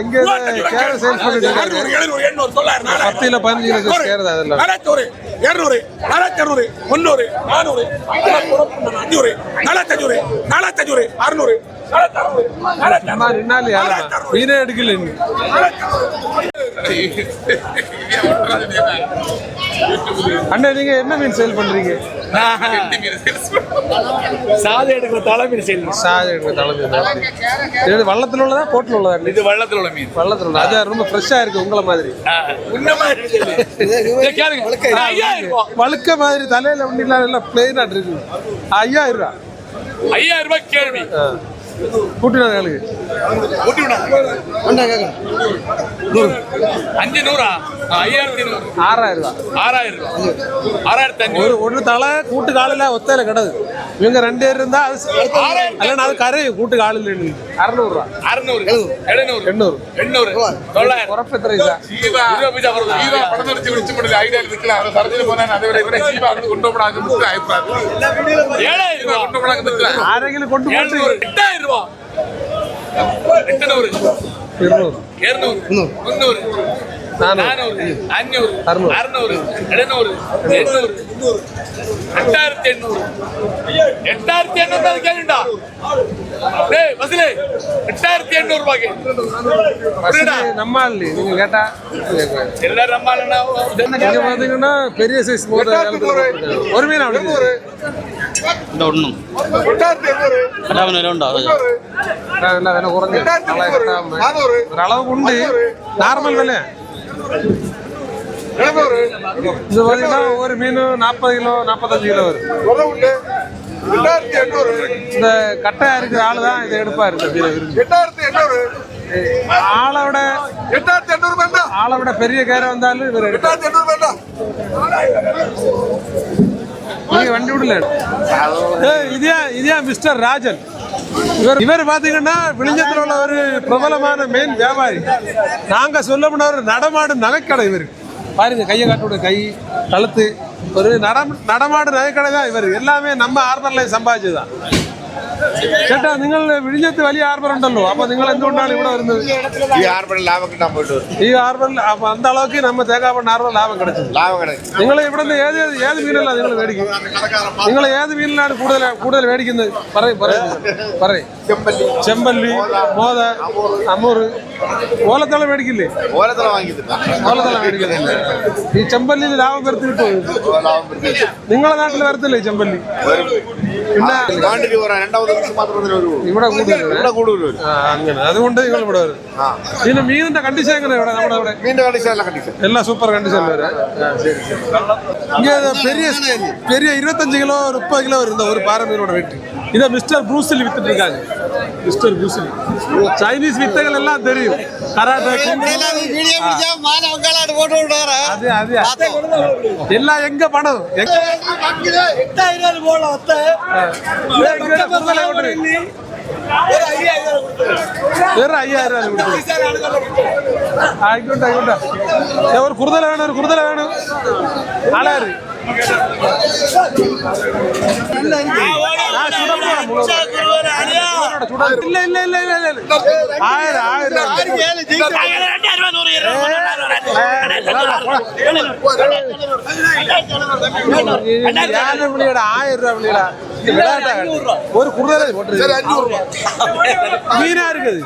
இங்க கேர சேல்ஸ் பண்ணிட்டு பத்துல பதினஞ்சு லட்சம் கேரதா அதெல்லாம் நாலாயிரத்தி இருநூறு நாலாயிரத்தி அறுநூறு முந்நூறு நானூறு அஞ்சூறு நாலாயிரத்தி அஞ்சூறு நாலாயிரத்தி அஞ்சூறு அறுநூறு. மீனே எடுக்கல அண்ணா நீங்க என்ன மீன் சேல் பண்றீங்க? சாதி எடுக்கிற தலைமையில் செய்யணும் சாஜ் தலைமை இது வள்ளத்துல உள்ளதா போட்டில் உள்ளதா? இது வள்ளத்தில் உள்ள மீன். வள்ளத்துல உள்ள அது ரொம்ப ஃப்ரெஷ்ஷா இருக்கு உங்களை மாதிரி. ரூபாய் வழுக்க மாதிரி தலையில ஒன்றும் எல்லாம் பிளெயினா இருக்கு. ஐயாயிரம் ரூபா. ஐயாயிரம் ரூபாய் கேள்வி. கூட்டினாங்களுக்கு அஞ்சு நூறா? ஐயாயிரத்தி நூறு. ஆறாயிரம் ரூபா. ஆறாயிரம் ரூபாய் ஆறாயிரத்தி ஒரு ஒன்று தலை கூட்டு காலில் ஒத்தையில கிடது இவங்க ரெண்டு பேர் இருந்தா அது இல்லைன்னா அது கரையும் கூட்டு காலில் அறநூறுவா அறுநூறு எழுநூறு எண்ணூறு எண்ணூறு தொள்ளாயிரம் உரப்பு எத்தனை பைசா இருபது பைசா வருது ஏழாயிரம் ரூபாய் ஆரோக்கியம் கொண்டு போட்டு எழுநூறு எட்டாயிரம் ரூபாய் எட்டுநூறு இருநூறு இருநூறு முந்நூறு நானூறு நானூறு. அஞ்சூறு அறுநூறு. எழுநூறு எண்ணூறு எட்டாயிரத்தி எண்ணூறு. எட்டாயிரத்தி எண்ணூறு அது கேளுண்டா டேய் பஸ்லே எட்டாயிரத்தி எண்ணூறு ரூபாய்க்கு. புரியுதா? நம்ம ஆள் நீங்க கேட்டா? எல்லாரும் நம்ம ஆளுன்னா இங்க பாத்தீங்கன்னா பெரிய சைஸ் ஒரு மீன் அப்படி இந்த ஒன்றும் கடாம நிலம் உண்டா? எல்லாம் விலை. இது பார்த்தீங்கன்னா ஒவ்வொரு மீனும் நாற்பது கிலோ நாற்பத்தஞ்சு கிலோ வரும். எட்டாயிரத்தி எண்ணூறு இந்த கட்டையா இருக்கிற ஆளு தான் இதை எடுப்பாரு. எட்டாயிரத்தி எண்ணூறு ஆளை விட எட்டாயிரத்தி எண்ணூறு வேண்டாம் ஆளை விட பெரிய கேர வந்தாலும் இவர் எட்டாயிரத்தி எண்ணூறு வேண்டாம் நீங்க வண்டி விடல. இதே இதே மிஸ்டர் ராஜன்? இவர் இவர் பார்த்தீங்கன்னா விழிஞ்சத்தில் உள்ள ஒரு பிரபலமான மெயின் வியாபாரி. நாங்க சொல்ல முடியாத ஒரு நடமாடு நகைக்கடை இவர். பாருங்க கையை காட்டோட கை கழுத்து. ஒரு நட நடமாடு நகைக்கடை தான் இவர். எல்லாமே நம்ம ஆர்டர்ல சம்பாதிச்சுதான் ചേട്ടാ നിങ്ങൾ വിഴിഞ്ഞത്ത് വലിയ ഹാർബർ ഉണ്ടല്ലോ. അപ്പൊ നിങ്ങൾ എന്തുകൊണ്ടാണ് ഇവിടെ വരുന്നത്? ഈ ഹാർബറിൽ ലാഭം കിട്ടാൻ പോയിട്ട് ഈ ഹാർബറിൽ അപ്പൊ അന്ത അളവുക്ക് നമ്മ തേക്കാപ്പണ്ട് ഹാർബർ ലാഭം കിടച്ചത് ലാഭം കിടക്കും നിങ്ങൾ ഇവിടെ നിന്ന് ഏത് ഏത് മീനല്ല നിങ്ങൾ മേടിക്കും നിങ്ങൾ ഏത് മീനിലാണ് കൂടുതൽ കൂടുതൽ മേടിക്കുന്നത്? പറയും പറയും പറയും. ചെമ്പല്ലി. മോത അമ്മൂറ് ഓലത്തള മേടിക്കില്ലേ? ഓലത്തള ഓലത്തള മേടിക്കുന്നില്ല ഈ ചെമ്പല്ലിയിൽ ലാഭം വരുത്തി കിട്ടുമോ നിങ്ങളെ നാട്ടിൽ വരത്തില്ലേ ചെമ്പല്ലി? പിന്നെ രണ്ടാമത് കുറവാ രണ്ടാമത്തെ ദിവസം മാത്രമേ ഒരു ഇവിടെ കൂടുതൽ ഇവിടെ കൂടുതൽ വരും ആ അങ്ങനെ അതുകൊണ്ട് നിങ്ങൾ ഇവിടെ വരും ആ പിന്നെ മീനിന്റെ കണ്ടീഷൻ എങ്ങനെ ഇവിടെ നമ്മുടെ ഇവിടെ മീൻ്റെ കണ്ടീഷൻ എല്ലാം കണ്ടീഷൻ எல்லாம் சூப்பர் கண்டிஷன்ல வரும் இங்க இது பெரிய பெரிய இருபத்தஞ்சு கிலோ முப்பது கிலோ இருந்த ஒரு பாறை மீனோட வெயிட் இதை மிஸ்டர் ப்ரூசில் வித்துட்டு இருக்காங்க மிஸ்டர் பூசி சைனீஸ் வித்தைகள் எல்லாம் தெரியும். கராட்டே அது அது எல்லாம் எங்க பணம்? எங்க எட்டாயிரம் போல வேற ஐயாயிரம் ஆயிக்கோட்டை ஆயிக்கோட்டை ஒரு குருதலை வேணும் ஒரு குருதலை வேணும். ஆளாயிரம் நான் சூடாட சூடாட இல்ல இல்ல இல்ல இல்ல இல்ல ஆயிரம் ஆயிரம் ஆயிரம் ரூபாய் ஆயிரம் ரூபாய் ஒரு போட்டு மீனா இருக்குது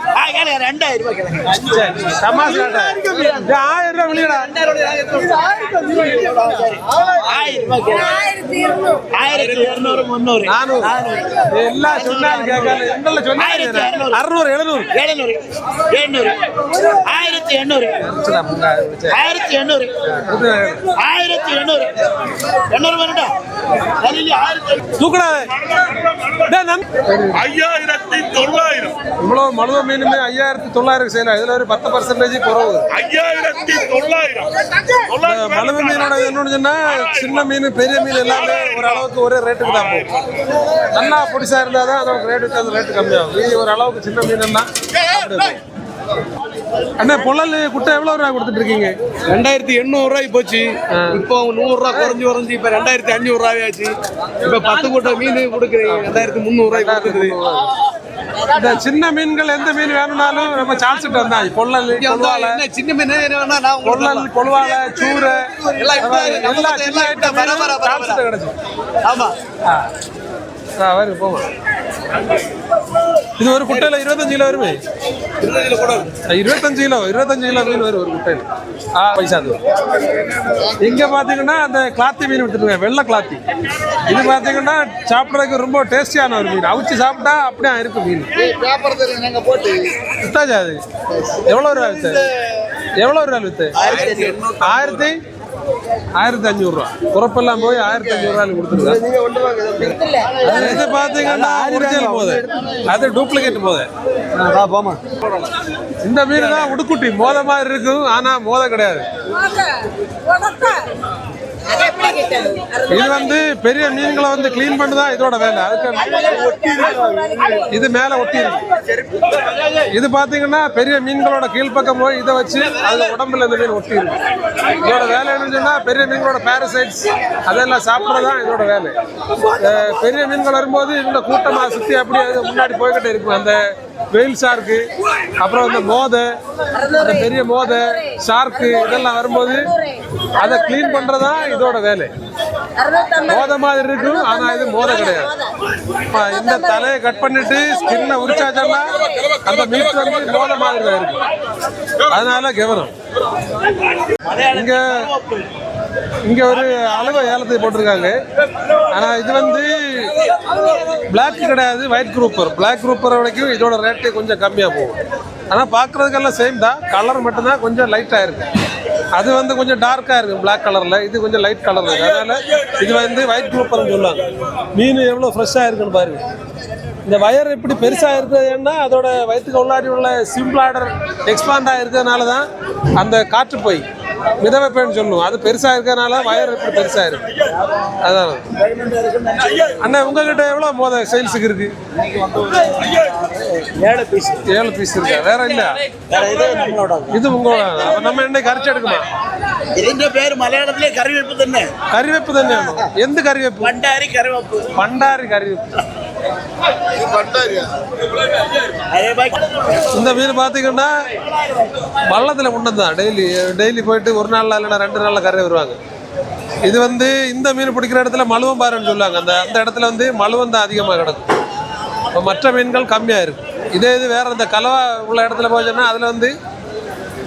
காட்டா. இது ஆயிரம் ரூபாய் விளியடா. எல்லாம் சொன்னாலும் கேட்கல எங்கள சொன்னாங்க அறுநூறு எழுநூறு. ஆயிரத்தி எண்ணூறு. ஆயிரத்தி எண்ணூறு. ஆயிரத்தி எண்ணூறு. எண்ணூறு நம்- ஐயாயிரத்தி தொள்ளாயிரம். இவ்வளவு மழுவ மீனுமே ஐயாயிரத்தி தொள்ளாயிரம் செய்யலாம் இதுல ஒரு பத்து பர்சன்டேஜ் குறவு. ஐயாயிரத்தி தொள்ளாயிரம். மழுவ மீனோட என்னன்னு சொன்னா சின்ன மீன் பெரிய மீன் எல்லாமே ஒரு அளவுக்கு ஒரே ரேட்டுக்கு தான் போகும். நல்லா பொடிசா இருந்தா தான் ரேட்டுக்கு அந்த ரேட்டு கம்மியாகும். மீதி ஒரு அளவுக்கு சின்ன மீன் போகும். அண்ணா பொள்ளல் குட்டை எவ்வளவு ரூபாய் கொடுத்துட்டு இருக்கீங்க ரெண்டாயிரத்தி எண்ணூறு ரூபாய்க்கு போச்சு. இப்போ நூறு ரூபா குறைஞ்சு குறைஞ்சு இப்ப ரெண்டாயிரத்தி அஞ்சூறு ரூபாய் ஆச்சு. இப்ப பத்து கூட்ட மீன் கொடுக்குறீங்க. ரெண்டாயிரத்தி முந்நூறு ரூபாய்க்கு கொடுக்குது இந்த சின்ன மீன்கள் எந்த மீன் வேணும்னாலும் நம்ம சான்ஸ்ட்டு வந்தாங்க. வந்து கொள்வாலை சின்ன மீன் என்ன வேணா நான் உங்களுக்கு பொள்ளல். கொள்வாலை சூரை எல்லாம் நம்ம எல்லா சின்ன எல்லாம் ஐட்டம் வர, வர, வர. கிடைச்சு ஆமா. ஆ. வருது போமா இது ஒரு குட்டையில இருபத்தஞ்சு கிலோ வருமே. இருபத்தஞ்சு கிலோ இருபத்தஞ்சு கிலோ மீன் வரும் ஒரு குட்டையில ஆ பைசா அது. இங்க பாத்தீங்கன்னா அந்த கிளாத்தி மீன் விட்டுருங்க வெள்ளை கிளாத்தி இது பாத்தீங்கன்னா சாப்பிட்றதுக்கு ரொம்ப டேஸ்டியான ஒரு மீன். அவிச்சு சாப்பிட்டா அப்படியே இருக்கும் மீன். போட்டு? அது? எவ்வளோ ரூபா வித்து? எவ்வளோ ரூபா வித்து ஆயிரத்தி ஆயிரத்தி அஞ்சூறுரூவா குறப்பெல்லாம் போய் ஆயிரத்தி அஞ்சூறுரூவா கொடுத்துருக்கேன் அது இது பார்த்தீங்கன்னா ஒரிஜினல் போது. அது டூப்ளிகேட் போது. இந்த மீன் தான் உடுக்குட்டி. மோத மாதிரி இருக்கும் ஆனா மோத கிடையாது. இது வந்து பெரிய மீன்களை வந்து க்ளீன் பண்ணதான் இதோட வேலை. அதுக்கு இது மேல ஒட்டி இருக்கு இது பாத்தீங்கன்னா பெரிய மீன்களோட கீழ்ப்பக்கம் போய் இதை வச்சு அது உடம்புல இந்த மீன் ஒட்டி இருக்கு இதோட வேலை என்னன்னு சொன்னா பெரிய மீன்களோட பாரசைட்ஸ் அதெல்லாம் சாப்பிட்றதான் இதோட வேலை. பெரிய மீன்கள் வரும்போது இவங்க கூட்டமா சுத்தி அப்படியே முன்னாடி போய்கிட்டே இருக்கும். அந்த வெயில் ஷார்க்கு அப்புறம் அந்த மோதை அந்த பெரிய மோதை ஷார்க்கு இதெல்லாம் வரும்போது அதை க்ளீன் பண்றதா இதோட வேலை. மோத மாதிரி இருக்கும். ஆனா இது மோத கிடையாது. இந்த தலையை கட் பண்ணிட்டு ஸ்கின்னை உரிச்சாச்சோம்னா அந்த மீட் வந்து மோத மாதிரி தான் இருக்கும். அதனால கவனம் இங்க இங்க ஒரு அளவு ஏலத்தை போட்டிருக்காங்க. ஆனா இது வந்து பிளாக் கிடையாது ஒயிட் குரூப்பர் பிளாக் குரூப்பர் வரைக்கும் இதோட ரேட்டு கொஞ்சம் கம்மியா போகும். ஆனா பார்க்கறதுக்கெல்லாம் சேம் தான். கலர் மட்டும்தான் கொஞ்சம் லைட்டா இருக்கு. அது வந்து கொஞ்சம் டார்க்காக இருக்குது பிளாக் கலரில் இது கொஞ்சம் லைட் கலரில் இருக்குது அதனால் இது வந்து ஒயிட் குரூப்பர்னு சொல்லுவாங்க மீன் எவ்வளோ ஃப்ரெஷ்ஷாக இருக்குன்னு பாருங்க. இந்த வயர் இப்படி பெருசாக இருக்குதுன்னா அதோட வயிற்றுக்கு உள்ளாடி உள்ள சிம்பிளாடர் எக்ஸ்பாண்ட் ஆகிருக்கிறதுனால தான் அந்த காற்று போய் மிதவைப்பேன்னு சொல்லுவோம் அது பெருசா இருக்கிறதுனால வயர் இப்படி பெருசா இருக்கு அதான் அண்ணா உங்ககிட்ட எவ்வளவு மோத சேல்ஸுக்கு இருக்கு ஏழு பீஸ் ஏழு பீஸ் இருக்கா வேற இல்ல இது நம்மளோட இது உங்களோட அப்ப நம்ம என்ன கரைச்சி எடுக்குமா ഇതിന്റെ പേര് മലയാളത്തിലെ കറിവേപ്പ് തന്നെ கறிவேப்பு தானே எந்த கறிவேப்பு പണ്ടാരി കറിവേപ്പ് பண்டாரி கறிவேப்பு അതേ ബാക്കി இந்த மீன் பார்த்தீங்கன்னா வள்ளத்தில் கொண்டு தான் டெய்லி டெய்லி போயிட்டு ஒரு நாளில் இல்லைன்னா ரெண்டு நாள்ல கரை வருவாங்க. இது வந்து இந்த மீன் பிடிக்கிற இடத்துல மழுவம் பாருன்னு சொல்லுவாங்க. அந்த அந்த இடத்துல வந்து மழுவம் தான் அதிகமாக கிடக்கும். இப்போ மற்ற மீன்கள் கம்மியாக இருக்கும். இதே இது வேற இந்த கலவா உள்ள இடத்துல போச்சோன்னா அதில் வந்து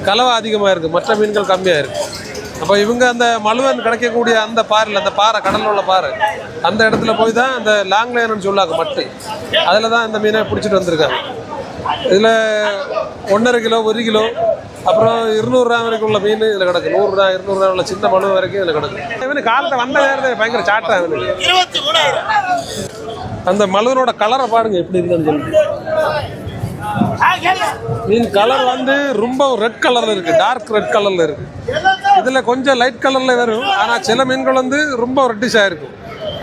கலவா அதிகமாக இருக்குது மற்ற மீன்கள் கம்மியாக இருக்குது அப்போ இவங்க அந்த மலுவன் கிடைக்கக்கூடிய அந்த பாறையில் அந்த பாறை கடலில் உள்ள பாறை அந்த இடத்துல போய் தான் அந்த லாங் லைனு சொல்லாங்க மட்டு. அதில் தான் இந்த மீனை பிடிச்சிட்டு வந்திருக்காங்க. இதில் ஒன்றரை கிலோ ஒரு கிலோ அப்புறம் இருநூறுரூவா வரைக்கும் உள்ள மீன் இதில் கிடக்கு. நூறுரூவா இருநூறுரூவா உள்ள சின்ன மழு வரைக்கும் இதில் கிடக்கு. இவனு காலத்தை வந்த நேரத்தில் பயங்கர சாட்டாக இவனுக்கு. அந்த மலுவனோட கலரை பாருங்கள் எப்படி இருக்குன்னு சொல்லிட்டு மீன் கலர் வந்து ரொம்ப ரெட் கலரில் இருக்குது டார்க் ரெட் கலரில் இருக்குது அதில் கொஞ்சம் லைட் கலரில் வரும். ஆனால் சில மீன்கள் வந்து ரொம்ப ரெட்டிஷாக இருக்கும்.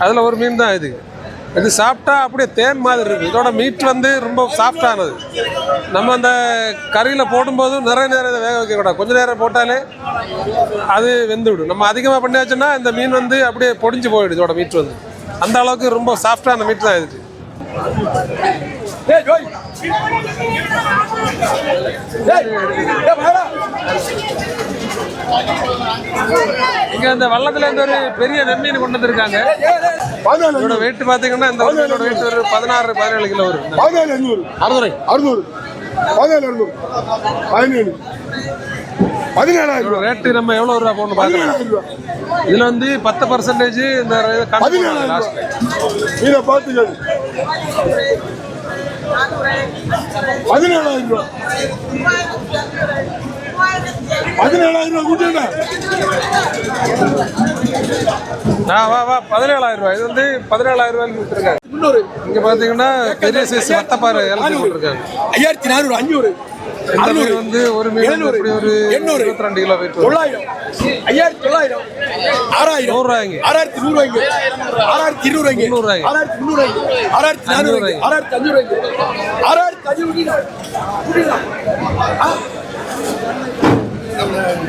அதில் ஒரு மீன் தான் இது. இது சாப்பிட்டா அப்படியே தேன் மாதிரி இருக்குது இதோட மீட் வந்து ரொம்ப சாஃப்டானது நம்ம அந்த கறியில் போடும்போது நிறைய நேரம் இதை வேக வைக்கக்கூடாது கொஞ்சம் நேரம் போட்டாலே அது வெந்துவிடும். நம்ம அதிகமாக பண்ணியாச்சுன்னா இந்த மீன் வந்து அப்படியே பொடிஞ்சு போயிடுது இதோட மீட் வந்து. அந்த அளவுக்கு ரொம்ப சாஃப்டான மீட் தான் இதுக்கு இங்க இந்த வள்ளத்துல இருந்து ஒரு பெரிய நெம்மீன் கொண்டு வந்திருக்காங்க. இதோட வெயிட் பாத்தீங்கன்னா இந்த மீனோட வெயிட் ஒரு பதினாறு பதினேழு கிலோ வரும். பதினேழு அஞ்சூறு அறுநூறு. அறுநூறு. பதினேழு அறுநூறு. பதினேழு. பதினேழாயிரம் ரேட்டு நம்ம எவ்வளவு ரூபா பாக்கலாம். பதினேழாயிரம் ரூபாய் இதுல வந்து பத்து பர்சன்டேஜ் இந்த பதினேழாயிரம் இதை பார்த்து கேளு பதினேழாயிரம் ரூபாய் பதினேழாயிரம் ரூபாய் கூட்டினா ஆ வா வா பதினேழாயிரம் ரூபாய். இது வந்து பதினேழாயிரம் ரூபாய்க்கு விட்டுருக்காங்க இங்க பாத்தீங்கன்னா பெரிய சைஸ் போட்டிருக்காங்க ஐயாயிரத்தி நானூறு அஞ்சூறு இந்த மீன் வந்து ஒரு மீன் ஒரு எண்ணூறு, இருபத்தி ரெண்டு கிலோ வெயிட் தொள்ளாயிரம். ஐயாயிரத்தி தொள்ளாயிரம். ஆறாயிரம். நூறு ரூபாய்ங்க ஆறாயிரத்தி ஆறாயிரத்தி இருநூறு வாங்க முந்நூறு ரூபாய்ங்க. ஆறாயிரத்தி முந்நூறு வாங்க ஆறாயிரத்தி ஆறாயிரத்தி அஞ்சூறு வாங்க ஆறாயிரத்தி அஞ்சூறு mudah-mudahan.